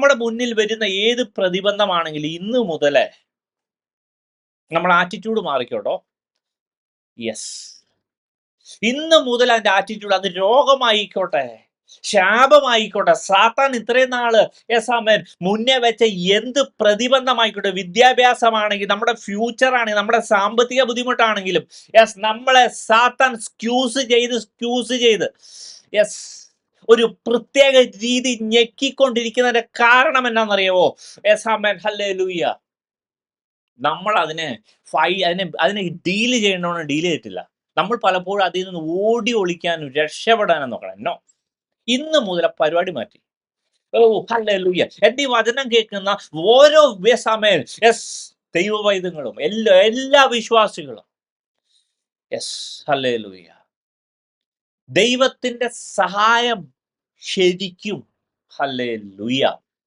നമ്മുടെ മുന്നിൽ വരുന്ന ഏത് പ്രതിബന്ധമാണെങ്കിലും ഇന്ന് മുതലേ നമ്മൾ ആറ്റിറ്റ്യൂഡ് മാറിക്കോട്ടോ. യെസ് ഇന്ന് മുതൽ അതിന്റെ ആറ്റിറ്റ്യൂഡ് അത് രോഗമായിക്കോട്ടെ ശാപമായിക്കോട്ടെ. സാത്താൻ ഇത്രയും നാൾ യെസ് ആമേൻ മുന്നേ വെച്ച എന്ത് പ്രതിബന്ധമായിക്കോട്ടെ. വിദ്യാഭ്യാസമാണെങ്കിൽ നമ്മുടെ ഫ്യൂച്ചർ ആണെങ്കിൽ നമ്മുടെ സാമ്പത്തിക ബുദ്ധിമുട്ടാണെങ്കിലും യെസ് നമ്മളെ സാത്താൻ സ്ക്യൂസ് ചെയ്ത് സ്ക്യൂസ് ചെയ്ത് യെസ് ഒരു പ്രത്യേക രീതി ഞെക്കിക്കൊണ്ടിരിക്കുന്നതിന്റെ കാരണം ഹല്ലേ ലൂയ നമ്മൾ അതിനെ ഫൈ അതിനെ അതിനെ ഡീൽ ചെയ്യണമെന്ന് ഡീൽ ചെയ്തിട്ടില്ല. നമ്മൾ പലപ്പോഴും അതിൽ നിന്ന് ഓടി ഒളിക്കാനും രക്ഷപ്പെടാനും നോക്കണം. എന്നോ ഇന്ന് മുതൽ പരിപാടി മാറ്റി. O hallelujah. എന്റെ ഈ വചനം കേൾക്കുന്ന ഓരോ സമയം യെസ് ദൈവവൈദ്യങ്ങളും എല്ലാ എല്ലാ വിശ്വാസികളും. Yes hallelujah. ദൈവത്തിന്റെ സഹായം ശരിക്കും. ഹല്ലേലൂയ.